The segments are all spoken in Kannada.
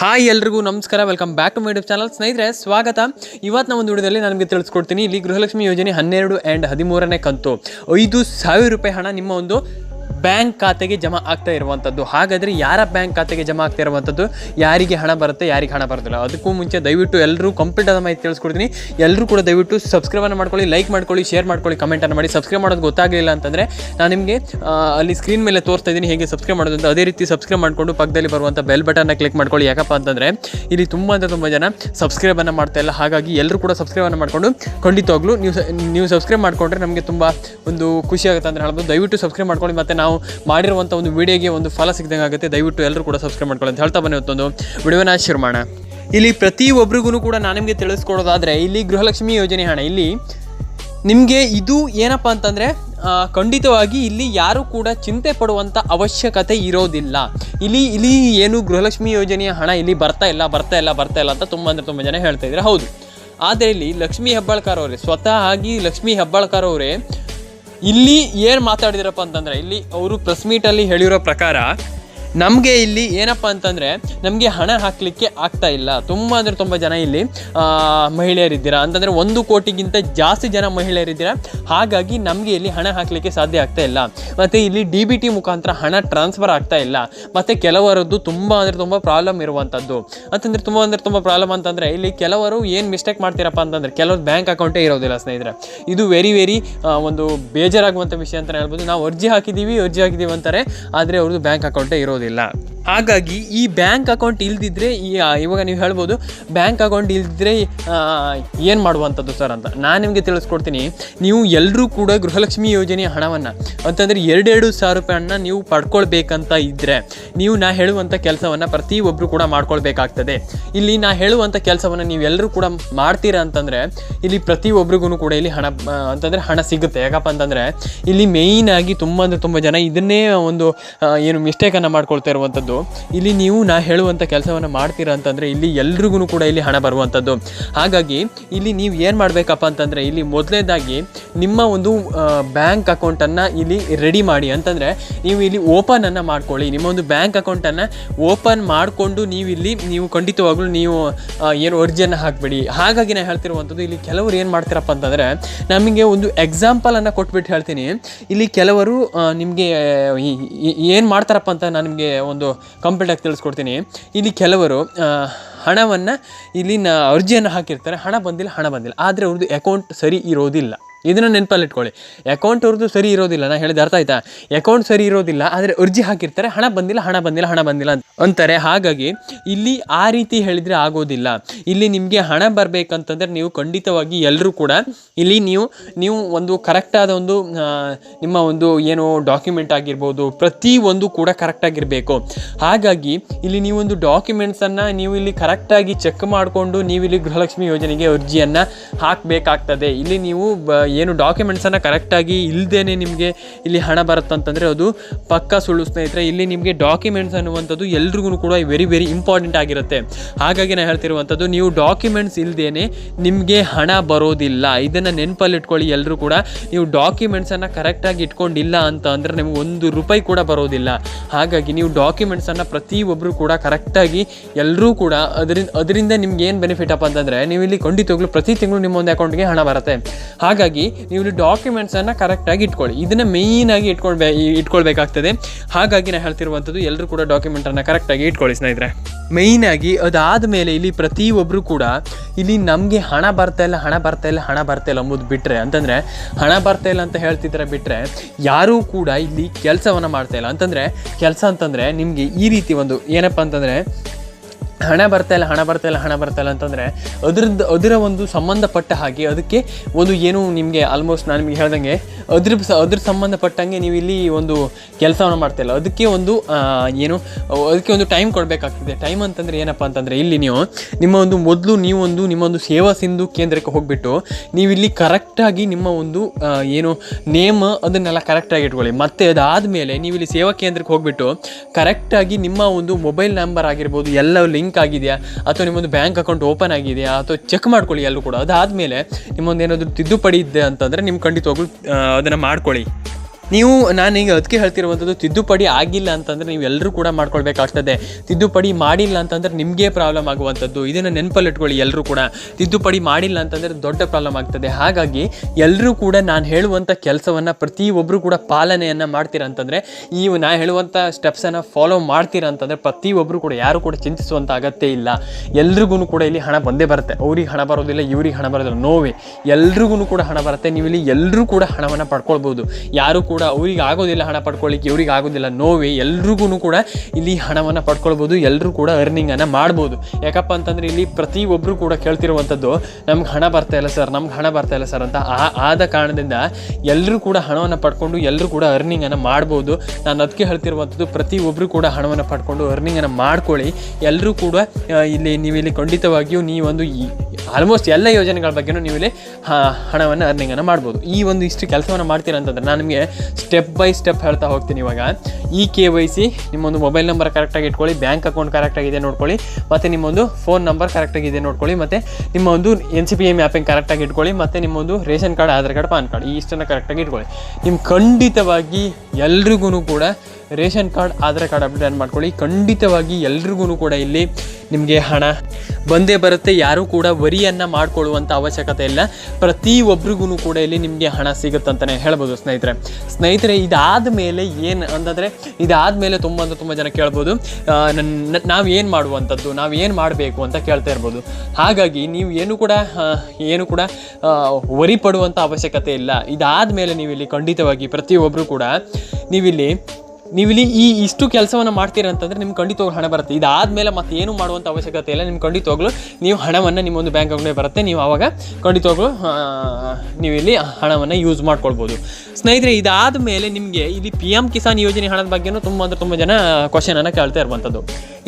ಹಾಯ್ ಎಲ್ರಿಗೂ, ನಮಸ್ಕಾರ. Welcome back to my YouTube channel ಸ್ನೇಹಿತರೆ, ಸ್ವಾಗತ. ಇವತ್ತು ಒಂದು ವಿಡಿಯೋದಲ್ಲಿ ನಿಮಗೆ ತಿಳಿಸ್ಕೊಡ್ತೀನಿ, ಇಲ್ಲಿ ಗೃಹಲಕ್ಷ್ಮಿ ಯೋಜನೆ ಹನ್ನೆರಡು ಆ್ಯಂಡ್ ಹದಿಮೂರನೇ ಕಂತು. ಐದು ಸಾವಿರ ರೂಪಾಯಿ ಹಣ ನಿಮ್ಮ ಒಂದು ಬ್ಯಾಂಕ್ ಖಾತೆಗೆ ಜಮಾ ಆಗ್ತಾ ಇರುವಂಥದ್ದು ಹಾಗಾದರೆ ಯಾರ ಬ್ಯಾಂಕ್ ಖಾತೆಗೆ ಜಮಾ ಆಗ್ತಾ ಇರುವಂಥದ್ದು ಯಾರಿಗೆ ಹಣ ಬರುತ್ತೆ, ಯಾರಿಗೆ ಹಣ ಬರೋದಿಲ್ಲ. ಅದಕ್ಕೂ ಮುಂಚೆ ದಯವಿಟ್ಟು ಎಲ್ಲರೂ ಕಂಪ್ಲೀಟ್ ಆದ ಮಾಹಿತಿ ತಿಳಿಸ್ಕೊಡ್ತೀನಿ. ಎಲ್ಲರೂ ಕೂಡ ದಯವಿಟ್ಟು ಸಬ್ಸ್ಕ್ರೈಬನ್ನು ಮಾಡ್ಕೊಳ್ಳಿ ಲೈಕ್ ಮಾಡ್ಕೊಳ್ಳಿ ಶೇರ್ ಮಾಡ್ಕೊಳ್ಳಿ ಕಮೆಂಟನ್ನು ಮಾಡಿ. ಸಬ್ಸ್ಕ್ರೈಬ್ ಮಾಡೋದು ಗೊತ್ತಾಗಲಿಲ್ಲ ಅಂತಂದರೆ ನಾನು ನಿಮಗೆ ಅಲ್ಲಿ ಸ್ಕ್ರೀನ್ ಮೇಲೆ ತೋರಿಸ್ತಾ ಇದ್ದೀನಿ ಹೇಗೆ ಸಬ್ಸ್ಕ್ರೈಬ್ ಮಾಡೋದು ಅಂತ. ಅದೇ ರೀತಿ ಸಬ್ಸ್ಕ್ರೈಬ್ ಮಾಡಿಕೊಂಡು ಪಕ್ಕದಲ್ಲಿ ಬರುವಂಥ ಬೆಲ್ ಬಟನ್ನ ಕ್ಲಿಕ್ ಮಾಡ್ಕೊಳ್ಳಿ. ಯಾಕಪ್ಪ ಅಂತಂದರೆ ಇಲ್ಲಿ ತುಂಬ ಅಂದರೆ ತುಂಬ ಜನ ಸಬ್ಸ್ಕ್ರೈಬನ್ನು ಮಾಡ್ತಾ ಇಲ್ಲ. ಹಾಗಾಗಿ ಎಲ್ಲರೂ ಕೂಡ ಸಬ್ಸ್ಕ್ರೈಬನ್ನು ಮಾಡಿಕೊಂಡು ಖಂಡಿತವಾಗ್ಲೂ ನೀವು ನೀವು ಸಬ್ಸ್ಕ್ರೈಬ್ ಮಾಡಿಕೊಂಡ್ರೆ ನಮಗೆ ತುಂಬ ಒಂದು ಖುಷಿ ಆಗುತ್ತೆ ಅಂತ ಹೇಳ್ಬೋದು. ದಯವಿಟ್ಟು ಸಬ್ಸ್ಕ್ರೈಬ್ ಮಾಡ್ಕೊಳ್ಳಿ ಮತ್ತು ನಾವು ಮಾಡಿರುವಂಥ ಒಂದು ವಿಡಿಯೋಗೆ ಒಂದು ಫಲ ಸಿಗ್ದಂಗೆ ಆಗುತ್ತೆ. ದಯವಿಟ್ಟು ಎಲ್ಲರೂ ಕೂಡ ಸಬ್ಸ್ಕ್ರೈಬ್ ಮಾಡ್ಕೊಳ್ಳಿ ಅಂತ ಹೇಳ್ತಾ ಬನ್ನಿ ಇವತ್ತೊಂದು ವಿಡಿಯೋನ ಶುರು ಇಲ್ಲಿ ಪ್ರತಿ ಒಬ್ರಿಗೂ ಕೂಡ ನಾನು ನಿಮಗೆ ತಿಳಿಸ್ಕೊಡೋದಾದರೆ ಇಲ್ಲಿ ಗೃಹಲಕ್ಷ್ಮಿ ಯೋಜನೆ ಹಣ. ಇಲ್ಲಿ ನಿಮಗೆ ಇದು ಏನಪ್ಪ ಅಂತಂದರೆ ಖಂಡಿತವಾಗಿ ಇಲ್ಲಿ ಯಾರು ಕೂಡ ಚಿಂತೆ ಪಡುವಂಥ ಅವಶ್ಯಕತೆ ಇರೋದಿಲ್ಲ. ಇಲ್ಲಿ ಇಲ್ಲಿ ಏನು ಗೃಹಲಕ್ಷ್ಮಿ ಯೋಜನೆಯ ಹಣ ಇಲ್ಲಿ ಬರ್ತಾ ಇಲ್ಲ ಬರ್ತಾ ಇಲ್ಲ ಬರ್ತಾ ಇಲ್ಲ ಅಂತ ತುಂಬ ಅಂದರೆ ತುಂಬ ಜನ ಹೇಳ್ತಾ ಇದ್ದಾರೆ. ಹೌದು. ಆದರೆ ಇಲ್ಲಿ ಲಕ್ಷ್ಮೀ ಹೆಬ್ಬಾಳ್ಕರ್ ಅವರೇ, ಸ್ವತಃ ಆಗಿ ಲಕ್ಷ್ಮೀ ಹೆಬ್ಬಾಳ್ಕರ್ ಅವರೇ ಇಲ್ಲಿ ಏನು ಮಾತಾಡಿದಿರಪ್ಪ ಅಂತಂದರೆ ಇಲ್ಲಿ ಅವರು ಪ್ರೆಸ್ ಮೀಟಲ್ಲಿ ಹೇಳಿರೋ ಪ್ರಕಾರ ನಮಗೆ ಇಲ್ಲಿ ಏನಪ್ಪ ಅಂತಂದರೆ ನಮಗೆ ಹಣ ಹಾಕಲಿಕ್ಕೆ ಆಗ್ತಾ ಇಲ್ಲ. ತುಂಬ ಅಂದರೆ ತುಂಬ ಜನ ಇಲ್ಲಿ ಮಹಿಳೆಯರಿದ್ದೀರಾ? ಅಂತಂದರೆ ಒಂದು ಕೋಟಿಗಿಂತ ಜಾಸ್ತಿ ಜನ ಮಹಿಳೆಯರಿದ್ದೀರಾ? ಹಾಗಾಗಿ ನಮಗೆ ಇಲ್ಲಿ ಹಣ ಹಾಕಲಿಕ್ಕೆ ಸಾಧ್ಯ ಆಗ್ತಾ ಇಲ್ಲ. ಮತ್ತು ಇಲ್ಲಿ ಡಿ ಬಿ ಟಿ ಮುಖಾಂತರ ಹಣ ಟ್ರಾನ್ಸ್ಫರ್ ಆಗ್ತಾ ಇಲ್ಲ. ಮತ್ತು ಕೆಲವರದ್ದು ತುಂಬ ಅಂದರೆ ತುಂಬ ಪ್ರಾಬ್ಲಮ್ ಇರುವಂಥದ್ದು ಅಂತಂದರೆ ತುಂಬ ಅಂದರೆ ತುಂಬ ಪ್ರಾಬ್ಲಮ್ ಅಂತಂದರೆ ಇಲ್ಲಿ ಕೆಲವರು ಏನು ಮಿಸ್ಟೇಕ್ ಮಾಡ್ತೀರಪ್ಪ ಅಂತಂದರೆ ಕೆಲವರು ಬ್ಯಾಂಕ್ ಅಕೌಂಟೇ ಇರೋದಿಲ್ಲ ಸ್ನೇಹಿತರೆ. ಇದು ವೆರಿ ವೆರಿ ಒಂದು ಬೇಜಾರಾಗುವಂಥ ವಿಷಯ ಅಂತಲೇ ಹೇಳ್ಬೋದು. ನಾವು ಅರ್ಜಿ ಹಾಕಿದ್ದೀವಿ ಅರ್ಜಿ ಹಾಕಿದ್ದೀವಿ ಅಂತಾರೆ. ಆದರೆ ಅವ್ರದ್ದು ಬ್ಯಾಂಕ್ ಅಕೌಂಟೇ ಇರೋದಿಲ್ಲ. overlap ಹಾಗಾಗಿ ಈ ಬ್ಯಾಂಕ್ ಅಕೌಂಟ್ ಇಲ್ದಿದ್ರೆ ಈ ಇವಾಗ ನೀವು ಹೇಳ್ಬೋದು, ಬ್ಯಾಂಕ್ ಅಕೌಂಟ್ ಇಲ್ದಿದ್ರೆ ಏನು ಮಾಡುವಂಥದ್ದು ಸರ್ ಅಂತ? ನಾನು ನಿಮಗೆ ತಿಳಿಸ್ಕೊಡ್ತೀನಿ. ನೀವು ಎಲ್ಲರೂ ಕೂಡ ಗೃಹಲಕ್ಷ್ಮಿ ಯೋಜನೆಯ ಹಣವನ್ನು, ಅಂತಂದರೆ ಎರಡೆರಡು ಸಾವಿರ ರೂಪಾಯಿ ನೀವು ಪಡ್ಕೊಳ್ಬೇಕಂತ ಇದ್ದರೆ ನೀವು ನಾ ಹೇಳುವಂಥ ಕೆಲಸವನ್ನು ಪ್ರತಿಯೊಬ್ಬರು ಕೂಡ ಮಾಡ್ಕೊಳ್ಬೇಕಾಗ್ತದೆ. ಇಲ್ಲಿ ನಾ ಹೇಳುವಂಥ ಕೆಲಸವನ್ನು ನೀವೆಲ್ಲರೂ ಕೂಡ ಮಾಡ್ತೀರಾ ಅಂತಂದರೆ, ಇಲ್ಲಿ ಪ್ರತಿಯೊಬ್ಬರಿಗೂ ಕೂಡ ಇಲ್ಲಿ ಹಣ ಅಂತಂದರೆ ಹಣ ಸಿಗುತ್ತೆ. ಯಾಕಪ್ಪ ಅಂತಂದರೆ, ಇಲ್ಲಿ ಮೇಯ್ನಾಗಿ ತುಂಬ ಅಂದರೆ ತುಂಬ ಜನ ಇದನ್ನೇ ಒಂದು ಏನು ಮಿಸ್ಟೇಕನ್ನು ಮಾಡ್ಕೊಳ್ತಾ ಇರುವಂಥದ್ದು. ಇಲ್ಲಿ ನೀವು ನಾ ಹೇಳುವಂಥ ಕೆಲಸವನ್ನು ಮಾಡ್ತೀರ ಅಂತಂದರೆ ಇಲ್ಲಿ ಎಲ್ರಿಗೂ ಕೂಡ ಇಲ್ಲಿ ಹಣ ಬರುವಂಥದ್ದು ಹಾಗಾಗಿ ಇಲ್ಲಿ ನೀವು ಏನು ಮಾಡಬೇಕಪ್ಪ ಅಂತಂದರೆ ಇಲ್ಲಿ ಮೊದಲನೇದಾಗಿ ನಿಮ್ಮ ಒಂದು ಬ್ಯಾಂಕ್ ಅಕೌಂಟನ್ನು ಇಲ್ಲಿ ರೆಡಿ ಮಾಡಿ. ಅಂತಂದರೆ ನೀವು ಇಲ್ಲಿ ಓಪನನ್ನು ಮಾಡ್ಕೊಳ್ಳಿ. ನಿಮ್ಮ ಒಂದು ಬ್ಯಾಂಕ್ ಅಕೌಂಟನ್ನು ಓಪನ್ ಮಾಡಿಕೊಂಡು ನೀವು ಇಲ್ಲಿ, ನೀವು ಖಂಡಿತವಾಗ್ಲೂ ನೀವು ಏನು ಅರ್ಜಿಯನ್ನು ಹಾಕಬೇಡಿ. ಹಾಗಾಗಿ ನಾನು ಹೇಳ್ತಿರುವಂಥದ್ದು ಇಲ್ಲಿ ಕೆಲವರು ಏನು ಮಾಡ್ತೀರಪ್ಪ ಅಂತಂದರೆ ನಮಗೆ ಒಂದು ಎಕ್ಸಾಂಪಲನ್ನು ಕೊಟ್ಬಿಟ್ಟು ಹೇಳ್ತೀನಿ. ಇಲ್ಲಿ ಕೆಲವರು ನಿಮಗೆ ಏನು ಮಾಡ್ತಾರಪ್ಪ ಅಂತ ನಾನು ನಿಮಗೆ ಒಂದು ಕಂಪ್ಲೀಟಾಗಿ ತಿಳಿಸ್ಕೊಡ್ತೀನಿ. ಇಲ್ಲಿ ಕೆಲವರು ಹಣವನ್ನು ಇಲ್ಲಿ ನ ಅರ್ಜಿಯನ್ನು ಹಾಕಿರ್ತಾರೆ. ಹಣ ಬಂದಿಲ್ಲ ಹಣ ಬಂದಿಲ್ಲ. ಆದರೆ ಅವ್ರದ್ದು ಅಕೌಂಟ್ ಸರಿ ಇರೋದಿಲ್ಲ. ಇದನ್ನು ನೆನಪಲ್ಲಿ ಇಟ್ಕೊಳ್ಳಿ ಅಕೌಂಟ್ ಅವ್ರದ್ದು ಸರಿ ಇರೋದಿಲ್ಲ ನಾನು ಹೇಳಿದ ಅರ್ಥ ಆಯ್ತಾ? ಅಕೌಂಟ್ ಸರಿ ಇರೋದಿಲ್ಲ, ಆದರೆ ಅರ್ಜಿ ಹಾಕಿರ್ತಾರೆ, ಹಣ ಬಂದಿಲ್ಲ ಹಣ ಬಂದಿಲ್ಲ ಹಣ ಬಂದಿಲ್ಲ ಅಂತ ಅಂತಾರೆ. ಹಾಗಾಗಿ ಇಲ್ಲಿ ಆ ರೀತಿ ಹೇಳಿದರೆ ಆಗೋದಿಲ್ಲ. ಇಲ್ಲಿ ನಿಮಗೆ ಹಣ ಬರಬೇಕಂತಂದರೆ ನೀವು ಖಂಡಿತವಾಗಿ ಎಲ್ಲರೂ ಕೂಡ ಇಲ್ಲಿ ನೀವು ನೀವು ಒಂದು ಕರೆಕ್ಟಾದ ಒಂದು ನಿಮ್ಮ ಒಂದು ಏನು ಡಾಕ್ಯುಮೆಂಟ್ ಆಗಿರ್ಬೋದು, ಪ್ರತಿ ಒಂದು ಕೂಡ ಕರೆಕ್ಟಾಗಿರಬೇಕು ಹಾಗಾಗಿ ಇಲ್ಲಿ ನೀವೊಂದು ಡಾಕ್ಯುಮೆಂಟ್ಸನ್ನು ನೀವು ಇಲ್ಲಿ ಕರೆಕ್ಟಾಗಿ ಚೆಕ್ ಮಾಡಿಕೊಂಡು ನೀವು ಇಲ್ಲಿ ಗೃಹಲಕ್ಷ್ಮಿ ಯೋಜನೆಗೆ ಅರ್ಜಿಯನ್ನು ಹಾಕಬೇಕಾಗ್ತದೆ. ಇಲ್ಲಿ ನೀವು ಏನು ಡಾಕ್ಯುಮೆಂಟ್ಸನ್ನು ಕರೆಕ್ಟಾಗಿ ಇಲ್ಲದೇ ನಿಮಗೆ ಇಲ್ಲಿ ಹಣ ಬರುತ್ತಂತಂದರೆ ಅದು ಪಕ್ಕ ಸುಳ್ಳು ಸ್ನೇಹಿತರೆ, ಇಲ್ಲಿ ನಿಮಗೆ ಡಾಕ್ಯುಮೆಂಟ್ಸ್ ಅನ್ನುವಂಥದ್ದು ಎಲ್ರಿಗೂ ಕೂಡ ವೆರಿ ವೆರಿ ಇಂಪಾರ್ಟೆಂಟ್ ಆಗಿರುತ್ತೆ. ಹಾಗಾಗಿ ನಾನು ಹೇಳ್ತಿರುವಂಥದ್ದು, ನೀವು ಡಾಕ್ಯುಮೆಂಟ್ಸ್ ಇಲ್ಲದೇ ನಿಮಗೆ ಹಣ ಬರೋದಿಲ್ಲ. ಇದನ್ನು ನೆನಪಲ್ಲಿಟ್ಕೊಳ್ಳಿ ಎಲ್ಲರೂ ಕೂಡ. ನೀವು ಡಾಕ್ಯುಮೆಂಟ್ಸನ್ನು ಕರೆಕ್ಟಾಗಿ ಇಟ್ಕೊಂಡಿಲ್ಲ ಅಂತ ಅಂದರೆ ನಿಮಗೆ ಒಂದು ರೂಪಾಯಿ ಕೂಡ ಬರೋದಿಲ್ಲ. ಹಾಗಾಗಿ ನೀವು ಡಾಕ್ಯುಮೆಂಟ್ಸನ್ನು ಪ್ರತಿಯೊಬ್ಬರು ಕೂಡ ಕರೆಕ್ಟಾಗಿ ಎಲ್ಲರೂ ಕೂಡ ಅದರಿಂದ ಅದರಿಂದ ನಿಮ್ಗೆ ಏನು ಬೆನಿಫಿಟ್ ಅಪ್ಪ ಅಂತಂದರೆ, ನೀವು ಇಲ್ಲಿ ಖಂಡಿತವಾಗ್ಲೂ ಪ್ರತಿ ತಿಂಗಳು ನಿಮ್ಮ ಒಂದು ಅಕೌಂಟ್ಗೆ ಹಣ ಬರುತ್ತೆ. ಹಾಗಾಗಿ ನೀವು ಡಾಕ್ಯುಮೆಂಟ್ಸನ್ನು ಕರೆಕ್ಟಾಗಿ ಇಟ್ಕೊಳ್ಳಿ. ಇದನ್ನು ಮೇಯ್ನಾಗಿ ಇಟ್ಕೊಳ್ಬೇ ಇಟ್ಕೊಳ್ಬೇಕಾಗ್ತದೆ. ಹಾಗಾಗಿ ನಾನು ಹೇಳ್ತಿರುವಂಥದ್ದು ಎಲ್ಲರೂ ಕೂಡ ಡಾಕ್ಯುಮೆಂಟನ್ನು ಕರೆಕ್ಟಾಗಿ ಇಟ್ಕೊಳ್ಳಿ ಸ್ನೇಹಿತರೆ. ಮೇಯ್ನಾಗಿ ಅದಾದ ಮೇಲೆ ಇಲ್ಲಿ ಪ್ರತಿಯೊಬ್ಬರು ಕೂಡ ಇಲ್ಲಿ ನಮಗೆ ಹಣ ಬರ್ತಾ ಇಲ್ಲ, ಹಣ ಬರ್ತಾ ಇಲ್ಲ, ಹಣ ಬರ್ತಾ ಇಲ್ಲ ಅಂಬುದು ಬಿಟ್ಟರೆ ಅಂತಂದರೆ, ಹಣ ಬರ್ತಾ ಇಲ್ಲ ಅಂತ ಹೇಳ್ತಿದ್ರೆ ಬಿಟ್ಟರೆ ಯಾರೂ ಕೂಡ ಇಲ್ಲಿ ಕೆಲಸವನ್ನು ಮಾಡ್ತಾ ಇಲ್ಲ. ಅಂತಂದರೆ, ಕೆಲಸ ಅಂತಂದರೆ ನಿಮಗೆ ಈ ರೀತಿ ಒಂದು ಏನಪ್ಪ ಅಂತಂದರೆ ಹಣ ಬರ್ತಾ ಇಲ್ಲ, ಹಣ ಬರ್ತಾ ಇಲ್ಲ, ಹಣ ಬರ್ತಾ ಇಲ್ಲ ಅಂತಂದರೆ ಅದ್ರದ್ದು, ಅದರ ಒಂದು ಸಂಬಂಧಪಟ್ಟ ಹಾಗೆ ಅದಕ್ಕೆ ಒಂದು ಏನು ನಿಮಗೆ ಆಲ್ಮೋಸ್ಟ್ ನಾನು ನಿಮಗೆ ಹೇಳ್ದಂಗೆ ಅದ್ರ ಸ- ಅದ್ರ ಸಂಬಂಧಪಟ್ಟಂಗೆ ನೀವು ಇಲ್ಲಿ ಒಂದು ಕೆಲಸವನ್ನು ಮಾಡ್ತಾ ಇಲ್ಲ. ಅದಕ್ಕೆ ಒಂದು ಏನು, ಅದಕ್ಕೆ ಒಂದು ಟೈಮ್ ಕೊಡಬೇಕಾಗ್ತದೆ. ಟೈಮ್ ಅಂತಂದರೆ ಏನಪ್ಪ ಅಂತಂದರೆ ಇಲ್ಲಿ ನೀವು ನಿಮ್ಮ ಒಂದು ಮೊದಲು ನೀವು ಒಂದು, ನಿಮ್ಮ ಒಂದು ಸೇವಾ ಸಿಂಧು ಕೇಂದ್ರಕ್ಕೆ ಹೋಗಿಬಿಟ್ಟು ನೀವು ಇಲ್ಲಿ ಕರೆಕ್ಟಾಗಿ ನಿಮ್ಮ ಒಂದು ಏನು ನೇಮ್ ಅದನ್ನೆಲ್ಲ ಕರೆಕ್ಟಾಗಿ ಇಟ್ಕೊಳ್ಳಿ. ಮತ್ತೆ ಅದಾದಮೇಲೆ ನೀವು ಇಲ್ಲಿ ಸೇವಾ ಕೇಂದ್ರಕ್ಕೆ ಹೋಗಿಬಿಟ್ಟು ಕರೆಕ್ಟಾಗಿ ನಿಮ್ಮ ಒಂದು ಮೊಬೈಲ್ ನಂಬರ್ ಆಗಿರ್ಬೋದು, ಎಲ್ಲ ಲಿಂಕ್ ಆಗಿದೆಯಾ? ಅಥವಾ ನಿಮ್ಮೊಂದು ಬ್ಯಾಂಕ್ ಅಕೌಂಟ್ ಓಪನ್ ಆಗಿದೆಯಾ? ಅಥವಾ ಚೆಕ್ ಮಾಡ್ಕೊಳ್ಳಿ ಎಲ್ಲೂ ಕೂಡ. ಅದಾದಮೇಲೆ ನಿಮ್ಮೊಂದು ಏನಾದರೂ ತಿದ್ದುಪಡಿ ಇದೆ ಅಂತಂದರೆ ನಿಮ್ಮ ಖಂಡಿತವಾಗ್ಲೂ ಅದನ್ನು ಮಾಡ್ಕೊಳ್ಳಿ. ನೀವು ನಾನೀಗ ಅದಕ್ಕೆ ಹೇಳ್ತಿರುವಂಥದ್ದು ತಿದ್ದುಪಡಿ ಆಗಿಲ್ಲ ಅಂತಂದರೆ ನೀವು ಎಲ್ಲರೂ ಕೂಡ ಮಾಡ್ಕೊಳ್ಬೇಕಾಗ್ತದೆ. ತಿದ್ದುಪಡಿ ಮಾಡಿಲ್ಲ ಅಂತಂದರೆ ನಿಮಗೆ ಪ್ರಾಬ್ಲಮ್ ಆಗುವಂಥದ್ದು. ಇದನ್ನು ನೆನಪಲ್ಲಿ ಇಟ್ಕೊಳ್ಳಿ ಎಲ್ಲರೂ ಕೂಡ. ತಿದ್ದುಪಡಿ ಮಾಡಿಲ್ಲ ಅಂತಂದರೆ ದೊಡ್ಡ ಪ್ರಾಬ್ಲಮ್ ಆಗ್ತದೆ. ಹಾಗಾಗಿ ಎಲ್ಲರೂ ಕೂಡ ನಾನು ಹೇಳುವಂಥ ಕೆಲಸವನ್ನು ಪ್ರತಿಯೊಬ್ಬರು ಕೂಡ ಪಾಲನೆಯನ್ನು ಮಾಡ್ತೀರ ಅಂತಂದರೆ ಈ ನಾ ಹೇಳುವಂಥ ಸ್ಟೆಪ್ಸನ್ನು ಫಾಲೋ ಮಾಡ್ತೀರಾ ಅಂತಂದರೆ ಪ್ರತಿಯೊಬ್ಬರು ಕೂಡ ಯಾರು ಕೂಡ ಚಿಂತಿಸುವಂಥ ಅಗತ್ಯ ಇಲ್ಲ. ಎಲ್ರಿಗೂ ಕೂಡ ಇಲ್ಲಿ ಹಣ ಬಂದೇ ಬರುತ್ತೆ. ಅವ್ರಿಗೆ ಹಣ ಬರೋದಿಲ್ಲ, ಇವ್ರಿಗೆ ಹಣ ಬರೋದಿಲ್ಲ. ನೋವೇ ಎಲ್ರಿಗೂ ಕೂಡ ಹಣ ಬರುತ್ತೆ. ನೀವು ಇಲ್ಲಿ ಎಲ್ಲರೂ ಕೂಡ ಹಣವನ್ನು ಪಡ್ಕೊಳ್ಬೋದು. ಯಾರು ಕೂಡ ಅವ್ರಿಗೆ ಆಗೋದಿಲ್ಲ ಹಣ ಪಡ್ಕೊಳ್ಳಿಕ್ಕೆ, ಇವ್ರಿಗೆ ಆಗೋದಿಲ್ಲ ನೋವೇ ಎಲ್ರಿಗೂ ಕೂಡ ಇಲ್ಲಿ ಹಣವನ್ನು ಪಡ್ಕೊಳ್ಬೋದು ಎಲ್ಲರೂ ಕೂಡ ಅರ್ನಿಂಗನ್ನು ಮಾಡ್ಬೋದು. ಯಾಕಪ್ಪ ಅಂತಂದರೆ ಇಲ್ಲಿ ಪ್ರತಿಯೊಬ್ಬರು ಕೂಡ ಕೇಳ್ತಿರುವಂಥದ್ದು, ನಮ್ಗೆ ಹಣ ಬರ್ತಾ ಇಲ್ಲ ಸರ್, ನಮ್ಗೆ ಹಣ ಬರ್ತಾ ಇಲ್ಲ ಸರ್ ಅಂತ ಆ, ಆದ ಕಾರಣದಿಂದ ಎಲ್ಲರೂ ಕೂಡ ಹಣವನ್ನು ಪಡ್ಕೊಂಡು ಎಲ್ಲರೂ ಕೂಡ ಅರ್ನಿಂಗನ್ನು ಮಾಡ್ಬೋದು. ನಾನು ಅದಕ್ಕೆ ಹೇಳ್ತಿರುವಂಥದ್ದು ಪ್ರತಿಯೊಬ್ಬರು ಕೂಡ ಹಣವನ್ನು ಪಡ್ಕೊಂಡು ಅರ್ನಿಂಗನ್ನು ಮಾಡ್ಕೊಳ್ಳಿ. ಎಲ್ಲರೂ ಕೂಡ ಇಲ್ಲಿ ನೀವು ಇಲ್ಲಿ ಖಂಡಿತವಾಗಿಯೂ ನೀವೊಂದು ಆಲ್ಮೋಸ್ಟ್ ಎಲ್ಲ ಯೋಜನೆಗಳ ಬಗ್ಗೆನೂ ನೀವು ಇಲ್ಲಿ ಹಣವನ್ನು ಅರ್ನಿಂಗನ್ನು ಮಾಡ್ಬೋದು. ಈ ಒಂದು ಇಷ್ಟು ಕೆಲಸವನ್ನು ಮಾಡ್ತೀರ ಅಂತಂದ್ರೆ ನಾನು ನಿಮಗೆ ಸ್ಟೆಪ್ ಬೈ ಸ್ಟೆಪ್ ಹೇಳ್ತಾ ಹೋಗ್ತೀನಿ ಇವಾಗ. ಈ ಕೆ ವೈ ಸಿ ನಿಮ್ಮೊಂದು ಮೊಬೈಲ್ ನಂಬರ್ ಕರೆಕ್ಟಾಗಿ ಇಟ್ಕೊಳ್ಳಿ ಬ್ಯಾಂಕ್ ಅಕೌಂಟ್ ಕರೆಕ್ಟಾಗಿದೆ ನೋಡ್ಕೊಳ್ಳಿ, ಮತ್ತು ನಿಮ್ಮೊಂದು ಫೋನ್ ನಂಬರ್ ಕರೆಕ್ಟಾಗಿದೆ ನೋಡ್ಕೊಳ್ಳಿ, ಮತ್ತು ನಿಮ್ಮ ಒಂದು N C P M mapping ಕರೆಕ್ಟಾಗಿ ಇಟ್ಕೊಳ್ಳಿ, ಮತ್ತು ನಿಮ್ಮೊಂದು ration card, Aadhaar card, PAN card, ಈ ಇಷ್ಟನ್ನು ಕರೆಕ್ಟಾಗಿ ಇಟ್ಕೊಳ್ಳಿ. ನಿಮ್ಮ ಖಂಡಿತವಾಗಿ ಎಲ್ರಿಗೂ ಕೂಡ ration card, Aadhaar card update ಮಾಡ್ಕೊಳ್ಳಿ. ಖಂಡಿತವಾಗಿ ಎಲ್ರಿಗೂ ಕೂಡ ಇಲ್ಲಿ ನಿಮಗೆ ಹಣ ಬಂದೇ ಬರುತ್ತೆ. ಯಾರೂ ಕೂಡ ವರಿಯನ್ನು ಮಾಡಿಕೊಳ್ಳುವಂಥ ಅವಶ್ಯಕತೆ ಇಲ್ಲ. ಪ್ರತಿಯೊಬ್ಬರಿಗೂ ಕೂಡ ಇಲ್ಲಿ ನಿಮಗೆ ಹಣ ಸಿಗುತ್ತಂತಲೇ ಹೇಳ್ಬೋದು ಸ್ನೇಹಿತರೆ. ಸ್ನೇಹಿತರೆ, ಇದಾದ ಮೇಲೆ ಏನು ಅಂತಂದರೆ, ಇದಾದ ಮೇಲೆ ತುಂಬ ಅಂದರೆ ತುಂಬ ಜನ ಕೇಳ್ಬೋದು ನನ್ನ ನಾವು ಏನು ಮಾಡುವಂಥದ್ದು ನಾವು ಏನು ಮಾಡಬೇಕು ಅಂತ ಕೇಳ್ತಾ ಇರ್ಬೋದು. ಹಾಗಾಗಿ ನೀವು ಏನು ಕೂಡ ಏನು ಕೂಡ ವರಿ ಪಡುವಂಥ ಅವಶ್ಯಕತೆ ಇಲ್ಲ. ಇದಾದ ಮೇಲೆ ನೀವು ಇಲ್ಲಿ ಖಂಡಿತವಾಗಿ ಪ್ರತಿಯೊಬ್ಬರು ಕೂಡ ನೀವಿಲ್ಲಿ ನೀವಿಲ್ಲಿ ಈ ಇಷ್ಟು ಕೆಲಸವನ್ನು ಮಾಡ್ತೀರ ಅಂತಂದರೆ ನಿಮ್ಗೆ ಖಂಡಿತವಾಗ್ಲೂ ಹಣ ಬರುತ್ತೆ. ಇದಾದಮೇಲೆ ಮತ್ತೆ ಏನು ಮಾಡುವಂಥ ಅವಶ್ಯಕತೆ ಇಲ್ಲ. ನಿಮ್ಗೆ ಖಂಡಿತವಾಗ್ಲೂ ನೀವು ಹಣವನ್ನು ನಿಮ್ಮೊಂದು ಬ್ಯಾಂಕ್ ಅಕೌಂಟ್ಗೆ ಬರುತ್ತೆ. ನೀವು ಆವಾಗ ಖಂಡಿತವಾಗ್ಲೂ ನೀವು ಇಲ್ಲಿ ಹಣವನ್ನು ಯೂಸ್ ಮಾಡ್ಕೊಳ್ಬೋದು. ಸ್ನೇಹಿತರೆ ಇದಾದ ಮೇಲೆ ನಿಮಗೆ ಇಲ್ಲಿ ಪಿ ಎಂ ಕಿಸಾನ್ ಯೋಜನೆ ಹಣದ ಬಗ್ಗೆನೂ ತುಂಬ ಅಂದರೆ ತುಂಬ ಜನ ಕ್ವಶನನ್ನು ಕೇಳ್ತಾ ಇರುವಂಥದ್ದು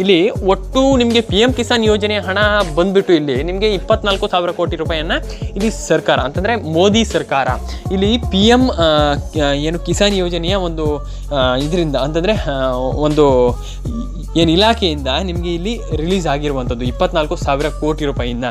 ಇಲ್ಲಿ ಒಟ್ಟು ನಿಮಗೆ ಪಿ ಎಂ ಕಿಸಾನ್ ಯೋಜನೆ ಹಣ ಬಂದ್ಬಿಟ್ಟು ಇಲ್ಲಿ ನಿಮಗೆ ಇಪ್ಪತ್ನಾಲ್ಕು ಸಾವಿರ ಕೋಟಿ ರೂಪಾಯಿಯನ್ನು ಇಲ್ಲಿ ಸರ್ಕಾರ, ಅಂತಂದರೆ ಮೋದಿ ಸರ್ಕಾರ, ಇಲ್ಲಿ ಪಿ ಎಂ ಏನು ಕಿಸಾನ್ ಯೋಜನೆಯ ಒಂದು ಇದರಿಂದ ಅಂತಂದರೆ ಒಂದು ಏನು ಇಲಾಖೆಯಿಂದ ನಿಮಗೆ ಇಲ್ಲಿ ರಿಲೀಸ್ ಆಗಿರುವಂಥದ್ದು, ಇಪ್ಪತ್ನಾಲ್ಕು ಸಾವಿರ ಕೋಟಿ ರೂಪಾಯಿಯಿಂದ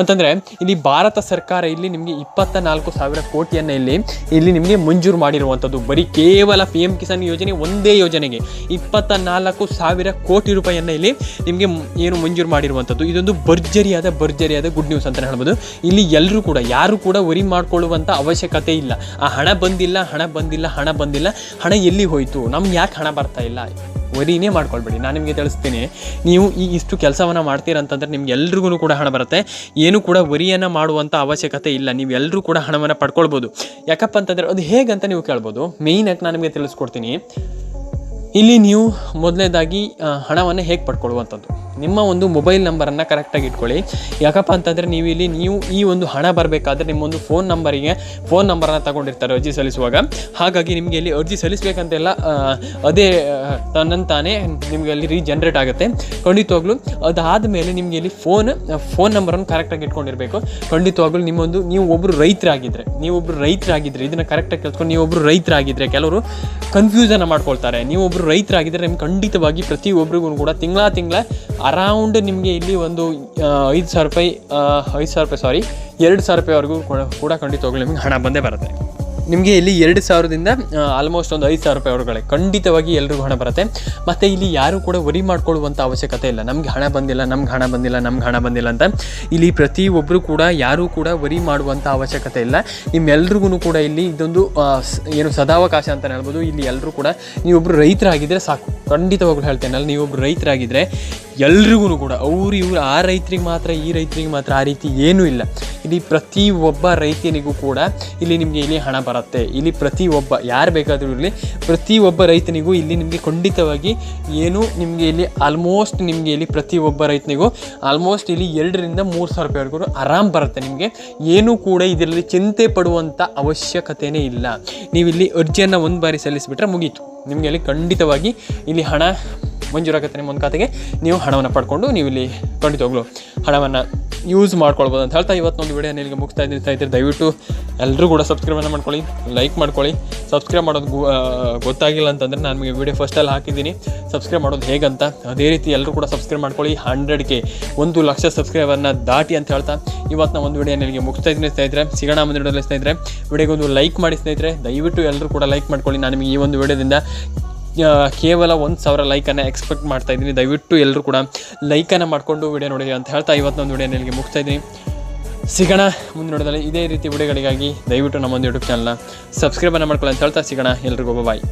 ಅಂತಂದರೆ, ಇಲ್ಲಿ ಭಾರತ ಸರ್ಕಾರ ಇಲ್ಲಿ ನಿಮಗೆ ಇಪ್ಪತ್ತ ನಾಲ್ಕು ಸಾವಿರ ಕೋಟಿಯನ್ನು ಇಲ್ಲಿ ಇಲ್ಲಿ ನಿಮಗೆ ಮಂಜೂರು ಮಾಡಿರುವಂಥದ್ದು. ಬರೀ ಕೇವಲ ಪಿ ಎಂ ಕಿಸಾನ್ ಯೋಜನೆ ಒಂದೇ ಯೋಜನೆಗೆ ಇಪ್ಪತ್ತ ನಾಲ್ಕು ಸಾವಿರ ಕೋಟಿ ರೂಪಾಯಿಯನ್ನು ಇಲ್ಲಿ ನಿಮಗೆ ಏನು ಮಂಜೂರು ಮಾಡಿರುವಂಥದ್ದು. ಇದೊಂದು ಭರ್ಜರಿಯಾದ ಭರ್ಜರಿಯಾದ ಗುಡ್ ನ್ಯೂಸ್ ಅಂತಲೇ ಹೇಳ್ಬೋದು. ಇಲ್ಲಿ ಎಲ್ಲರೂ ಕೂಡ, ಯಾರು ಕೂಡ ವರಿ ಮಾಡಿಕೊಳ್ಳುವಂಥ ಅವಶ್ಯಕತೆ ಇಲ್ಲ. ಆ ಹಣ ಬಂದಿಲ್ಲ ಹಣ ಬಂದಿಲ್ಲ ಹಣ ಬಂದಿಲ್ಲ. ಹಣ ಎಲ್ಲಿ ಹೋಯಿತು? ನಮ್ಗೆ ಯಾಕೆ ಹಣ ಬರ್ತಾ ಇಲ್ಲ? ವರಿನೇ ಮಾಡ್ಕೊಳ್ಬೇಡಿ. ನಾನು ನಿಮಗೆ ತಿಳಿಸ್ತೀನಿ, ನೀವು ಈ ಇಷ್ಟು ಕೆಲಸವನ್ನು ಮಾಡ್ತೀರಂತಂದ್ರೆ ನಿಮ್ಗೆ ಎಲ್ರಿಗೂ ಕೂಡ ಹಣ ಬರುತ್ತೆ. ಏನು ಕೂಡ ವರಿಯನ್ನು ಮಾಡುವಂಥ ಅವಶ್ಯಕತೆ ಇಲ್ಲ. ನೀವು ಎಲ್ಲರೂ ಕೂಡ ಹಣವನ್ನು ಪಡ್ಕೊಳ್ಬೋದು. ಯಾಕಪ್ಪ ಅಂತಂದರೆ ಅದು ಹೇಗಂತ ನೀವು ಕೇಳ್ಬೋದು. ಮೇಯ್ನಾಗಿ ನಾನು ನಿಮಗೆ ತಿಳಿಸ್ಕೊಡ್ತೀನಿ. ಇಲ್ಲಿ ನೀವು ಮೊದಲನೇದಾಗಿ ಹಣವನ್ನು ಹೇಗೆ ಪಡ್ಕೊಳ್ಳುವಂಥದ್ದು ನಿಮ್ಮ ಒಂದು ಮೊಬೈಲ್ ನಂಬರನ್ನು ಕರೆಕ್ಟಾಗಿ ಇಟ್ಕೊಳ್ಳಿ. ಯಾಕಪ್ಪ ಅಂತಂದರೆ ನೀವು ಇಲ್ಲಿ ನೀವು ಈ ಒಂದು ಹಣ ಬರಬೇಕಾದ್ರೆ ನಿಮ್ಮೊಂದು ಫೋನ್ ನಂಬರಿಗೆ ಫೋನ್ ನಂಬರನ್ನು ತಗೊಂಡಿರ್ತಾರೆ ಅರ್ಜಿ ಸಲ್ಲಿಸುವಾಗ. ಹಾಗಾಗಿ ನಿಮಗೆ ಇಲ್ಲಿ ಅರ್ಜಿ ಸಲ್ಲಿಸಬೇಕಂತೆಲ್ಲ ಅದೇ ತನ್ನಂತಾನೇ ನಿಮಗೆ ಅಲ್ಲಿ ರೀಜನ್ರೇಟ್ ಆಗುತ್ತೆ. ಖಂಡಿತವಾಗ್ಲೂ ಅದಾದ ಮೇಲೆ ನಿಮಗೆ ಇಲ್ಲಿ ಫೋನ್ ಫೋನ್ ನಂಬರನ್ನು ಕರೆಕ್ಟಾಗಿ ಇಟ್ಕೊಂಡಿರಬೇಕು. ಖಂಡಿತವಾಗ್ಲೂ ನಿಮ್ಮೊಂದು ನೀವು ಒಬ್ಬರು ರೈತರಾಗಿದ್ದರೆ ನೀವೊಬ್ಬರು ರೈತರಾಗಿದ್ದರೆ ಇದನ್ನು ಕರೆಕ್ಟಾಗಿ ಕೇಳ್ಕೊಂಡು ನೀವೊಬ್ಬರು ರೈತರಾಗಿದ್ದರೆ ಕೆಲವರು ಕನ್ಫ್ಯೂಸನ್ನು ಮಾಡ್ಕೊಳ್ತಾರೆ. ನೀವೊಬ್ಬರು ರೈತರಾಗಿದ್ದರೆ ನಿಮ್ಗೆ ಖಂಡಿತವಾಗಿ ಪ್ರತಿಯೊಬ್ಬರಿಗೂ ಕೂಡ ತಿಂಗಳ ತಿಂಗಳ ಅರೌಂಡ್ ನಿಮಗೆ ಇಲ್ಲಿ ಒಂದು ಐದು ಸಾವಿರ ರೂಪಾಯಿ ಐದು ಸಾವಿರ ರೂಪಾಯಿ ಸಾರಿ ಎರಡು ಸಾವಿರ ರೂಪಾಯಿವರೆಗೂ ಕೂಡ ಕೂಡ ಖಂಡಿತವಾಗ್ಲೂ ನಿಮಗೆ ಹಣ ಬಂದೇ ಬರುತ್ತೆ. ನಿಮಗೆ ಇಲ್ಲಿ ಎರಡು ಸಾವಿರದಿಂದ ಆಲ್ಮೋಸ್ಟ್ ಒಂದು ಐದು ಸಾವಿರ ರೂಪಾಯಿ ಹೊರಗಡೆ ಖಂಡಿತವಾಗಿ ಎಲ್ರಿಗೂ ಹಣ ಬರುತ್ತೆ. ಮತ್ತು ಇಲ್ಲಿ ಯಾರೂ ಕೂಡ ವರಿ ಮಾಡ್ಕೊಳ್ಳುವಂಥ ಅವಶ್ಯಕತೆ ಇಲ್ಲ. ನಮಗೆ ಹಣ ಬಂದಿಲ್ಲ, ನಮ್ಗೆ ಹಣ ಬಂದಿಲ್ಲ, ನಮ್ಗೆ ಹಣ ಬಂದಿಲ್ಲ ಅಂತ. ಇಲ್ಲಿ ಪ್ರತಿಯೊಬ್ಬರು ಕೂಡ, ಯಾರೂ ಕೂಡ ವರಿ ಮಾಡುವಂಥ ಅವಶ್ಯಕತೆ ಇಲ್ಲ. ನಿಮ್ಮೆಲ್ರಿಗೂ ಕೂಡ ಇಲ್ಲಿ ಇದೊಂದು ಏನು ಸದಾವಕಾಶ ಅಂತ ಹೇಳ್ಬೋದು. ಇಲ್ಲಿ ಎಲ್ಲರೂ ಕೂಡ ನೀವೊಬ್ಬರು ರೈತರಾಗಿದ್ದರೆ ಸಾಕು. ಖಂಡಿತವಾಗ್ಲೂ ಹೇಳ್ತೇನೆ, ಅಲ್ಲಿ ನೀವೊಬ್ಬರು ರೈತರಾಗಿದ್ದರೆ ಎಲ್ರಿಗೂ ಕೂಡ, ಅವ್ರು ಇವ್ರು ಆ ರೈತರಿಗೆ ಮಾತ್ರ, ಈ ರೈತರಿಗೆ ಮಾತ್ರ ಆ ರೀತಿ ಏನೂ ಇಲ್ಲ. ಇಲ್ಲಿ ಪ್ರತಿ ಒಬ್ಬ ರೈತನಿಗೂ ಕೂಡ ಇಲ್ಲಿ ನಿಮಗೆ ಇಲ್ಲಿ ಹಣ ಬರುತ್ತೆ. ಇಲ್ಲಿ ಪ್ರತಿ ಒಬ್ಬ ಯಾರು ಬೇಕಾದರೂ ಇರಲಿ ಪ್ರತಿ ಒಬ್ಬ ರೈತನಿಗೂ ಇಲ್ಲಿ ನಿಮಗೆ ಖಂಡಿತವಾಗಿ ಏನು ನಿಮಗೆ ಇಲ್ಲಿ ಆಲ್ಮೋಸ್ಟ್ ನಿಮಗೆ ಇಲ್ಲಿ ಪ್ರತಿ ಒಬ್ಬ ರೈತನಿಗೂ ಆಲ್ಮೋಸ್ಟ್ ಇಲ್ಲಿ ಎರಡರಿಂದ ಮೂರು ಸಾವಿರ ರೂಪಾಯಿವರೆಗೂ ಆರಾಮ್ ಬರುತ್ತೆ ನಿಮಗೆ. ಏನೂ ಕೂಡ ಇದರಲ್ಲಿ ಚಿಂತೆ ಪಡುವಂಥ ಅವಶ್ಯಕತೆಯೇ ಇಲ್ಲ. ನೀವಿಲ್ಲಿ ಅರ್ಜಿಯನ್ನು ಒಂದು ಬಾರಿ ಸಲ್ಲಿಸಿಬಿಟ್ರೆ ಮುಗೀತು. ನಿಮಗೆ ಇಲ್ಲಿ ಖಂಡಿತವಾಗಿ ಇಲ್ಲಿ ಹಣ ಮಂಜೂರಾಗುತ್ತೆ ನಿಮ್ಮ ಒಂದು ಖಾತೆಗೆ. ನೀವು ಹಣವನ್ನು ಪಡ್ಕೊಂಡು ನೀವು ಇಲ್ಲಿ ಖಂಡಿತವಾಗ್ಲೂ ಹಣವನ್ನು ಯೂಸ್ ಮಾಡ್ಕೊಳ್ಬೋದು ಅಂತ ಹೇಳ್ತಾ ಇವತ್ತೊಂದು ವಿಡಿಯೋ ಇಲ್ಲಿಗೆ ಮುಗಿಸ್ತಾ ಇದ್ದೀನಿ. ಸ್ನೇಹಿತರೆ, ದಯವಿಟ್ಟು ಎಲ್ಲರೂ ಕೂಡ ಸಬ್ಸ್ಕ್ರೈಬನ್ನು ಮಾಡ್ಕೊಳ್ಳಿ ಲೈಕ್ ಮಾಡ್ಕೊಳ್ಳಿ. ಸಬ್ಸ್ಕ್ರೈಬ್ ಮಾಡೋದು ಗೊತ್ತಾಗಿಲ್ಲ ಅಂತಂದರೆ ನಾನು ನಿಮಗೆ ವಿಡಿಯೋ ಫಸ್ಟಲ್ಲಿ ಹಾಕಿದ್ದೀನಿ. ಸಬ್ಸ್ಕ್ರೈಬ್ ಮಾಡೋದು ಹೇಗಂತ ಅದೇ ರೀತಿ ಎಲ್ಲರೂ ಕೂಡ ಸಬ್ಸ್ಕ್ರೈಬ್ ಮಾಡ್ಕೊಳ್ಳಿ. ಹಂಡ್ರೆಡ್ಗೆ ಒಂದು ಲಕ್ಷ ಸಬ್ಸ್ಕ್ರೈಬರ್ನ ದಾಟಿ ಅಂತ ಹೇಳ್ತಾ ಇವತ್ತು ನಾನು ಒಂದು ವಿಡಿಯೋ ಇಲ್ಲಿಗೆ ಮುಗಿಸ್ತಾ ಇದ್ದೀನಿ ಸ್ನೇಹಿತರೆ. ಸಿಗೋಣ ಮುಂದೆ ವಿಡಿಯೋದಲ್ಲಿ ಸ್ನೇಹಿತರೆ. ವಿಡಿಯೋಗೆ ಒಂದು ಲೈಕ್ ಮಾಡಿ ಸ್ನೇಹಿತರೆ. ದಯವಿಟ್ಟು ಎಲ್ಲರೂ ಕೂಡ ಲೈಕ್ ಮಾಡ್ಕೊಳ್ಳಿ. ನಾನು ನಿಮಗೆ ಈ ಒಂದು ವಿಡಿಯೋದಿಂದ ಕೇವಲ ಒಂದು ಸಾವಿರ ಲೈಕನ್ನು ಎಕ್ಸ್ಪೆಕ್ಟ್ ಮಾಡ್ತಾ ಇದ್ದೀನಿ. ದಯವಿಟ್ಟು ಎಲ್ಲರೂ ಕೂಡ ಲೈಕನ್ನು ಮಾಡಿಕೊಂಡು ವಿಡಿಯೋ ನೋಡಿ ಅಂತ ಹೇಳ್ತಾ ಇವತ್ತೊಂದು ವಿಡಿಯೋ ನಿಮಗೆ ಮುಗಿಸ್ತಾ ಇದ್ದೀನಿ. ಸಿಗೋಣ ಮುಂದೆ ನೋಡಿದಲ್ಲಿ ಇದೇ ರೀತಿ ವಿಡಿಯೋಗಳಿಗಾಗಿ ದಯವಿಟ್ಟು ನಮ್ಮೊಂದು ಯೂಟ್ಯೂಬ್ ಚಾನಲ್ನ ಸಬ್ಸ್ಕ್ರೈಬನ್ನು ಮಾಡ್ಕೊಳ್ಳಿ ಅಂತ ಹೇಳ್ತಾ ಸಿಗೋಣ. ಎಲ್ರಿಗೂ ಬಾಯ್